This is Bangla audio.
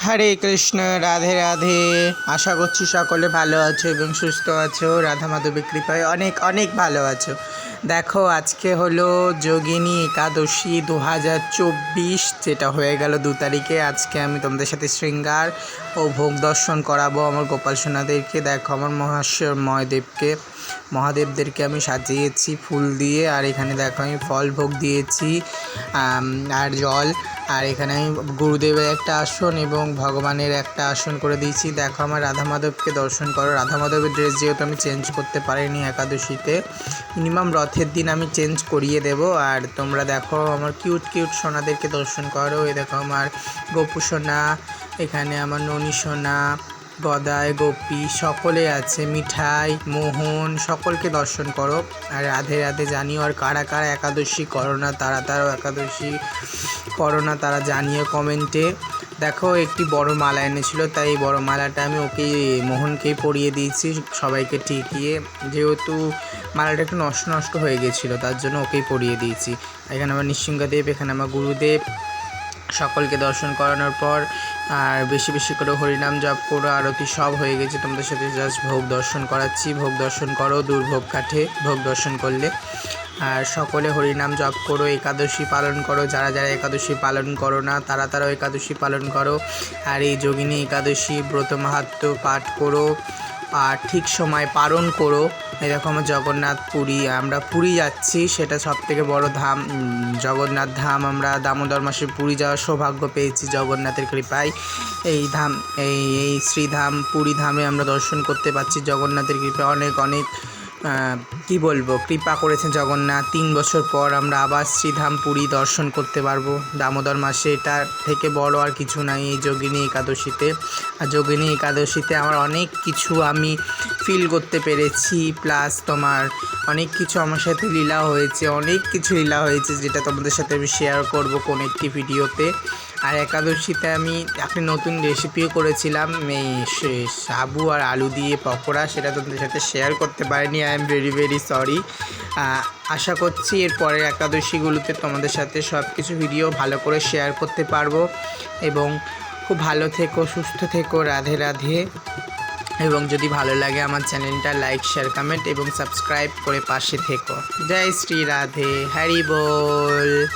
হরে কৃষ্ণ, রাধে রাধে। আশা করছি সকলে ভালো আছো এবং সুস্থ আছো। রাধা মাধবের কৃপায় অনেক অনেক ভালো আছো। দেখো, আজকে হলো যোগিনী একাদশী দু হাজার চব্বিশ, যেটা হয়ে গেল দু তারিখে। আজকে আমি তোমাদের সাথে শৃঙ্গার ও ভোগ দর্শন করাবো আমার গোপাল সোনাদেরকে। দেখো, আমার মহাশ্বর মহাদেবকে মহাদেবদেরকে আমি সাজিয়েছি ফুল দিয়ে। আর এখানে দেখো, আমি ফল ভোগ দিয়েছি আর জল। আর এখানে আমি গুরুদেবের একটা আসন এবং ভগবানের একটা আসন করে দিয়েছি। দেখো আমার রাধা মাধবকে দর্শন করো। রাধা মাধবের ড্রেস যেহেতু আমি চেঞ্জ করতে পারিনি একাদশীতে মিনিমাম রথের দিন আমি চেঞ্জ করিয়ে দেব। আর তোমরা দেখো আমার কিউট কিউট সোনাদেরকে দর্শন করো। এ দেখো আমার গোপু সোনা, এখানে আমার ননী সোনা গদায় গোপী, সকলে আছে, মিঠাই, মোহন, সকলকে দর্শন করো। আর রাধে রাধে জানিও, আর কারা কারা একাদশী করো না, তারা তারাও একাদশী করো না, তারা জানিও কমেন্টে। দেখো, একটি বড় মালা এনেছিল, তাই এই বড় মালাটা আমি ওকে মোহনকেই পরিয়ে দিয়েছি, সবাইকে টিকিয়ে যেহেতু মালাটা একটু নষ্ট নষ্ট হয়ে গেছিল, তার জন্য ওকেই পরিয়ে দিয়েছি। এখানে আমার নিঃসিংহদেব, এখানে আমার গুরুদেব সকলকে দর্শন করানোর পর, আর বেশি বেশি করে হরিনাম জপ করো, আরতি সব হয়ে গেছে। তোমাদের সাথে জাস্ট ভোগ দর্শন করাচ্ছি। ভোগ দর্শন করো, দুর্ভোগ কাঠে ভোগ দর্শন করলে। আর সকলে হরিনাম জপ করো, একাদশী পালন করো। যারা যারা একাদশী পালন করো না, তারা তারাও একাদশী পালন করো। আর এই যোগিনী একাদশী ব্রত মাহাত্ম্য পাঠ করো। আর ঠিক সময় পালন করো। এরকম জগন্নাথ পুরী, আমরা পুরী যাচ্ছি, সেটা সব থেকে বড় ধাম। জগন্নাথ ধাম, আমরা দামোদর মাসে পুরী যাওয়ার সৌভাগ্য পেয়েছি জগন্নাথের কৃপায়। এই ধাম, এই এই শ্রীধাম, পুরী ধামে আমরা দর্শন করতে পারছি জগন্নাথের কৃপায় অনেক অনেক কি বলব? কৃপা করেছেন জগন্নাথ। তিন বছর পর আমরা আবার শ্রীধাম পুরী দর্শন করতে পারব। দামোদর মাসে এটার থেকে বড় আর কিছু নাই এই যোগিনী একাদশীতে। আর যোগিনী একাদশীতে আমার অনেক কিছু আমি ফিল করতে পেরেছি প্লাস তোমার অনেক কিছু আমার সাথে লীলা হয়েছে, অনেক কিছু লীলা হয়েছে যেটা তোমাদের সাথে আমি শেয়ার করব কোন একটি ভিডিওতে। আর একাদশীতে আমি একটা নতুন রেসিপিও করেছিলাম, এই সাবু আর আলু দিয়ে পকোড়া, সেটা তোমাদের সাথে শেয়ার করতে পারিনি I am very very sorry আশা করছি এর পরের একাদশীগুলোতে তোমাদের সাথে সব কিছু ভিডিও ভালো করে শেয়ার করতে পারব। এবং খুব ভালো থেকো, সুস্থ থেকো, রাধে রাধে। এবং যদি ভালো লাগে আমার চ্যানেলটা লাইক শেয়ার কমেন্ট এবং সাবস্ক্রাইব করে পাশে থেকো। জয় শ্রী রাধে, হ্যারি বল।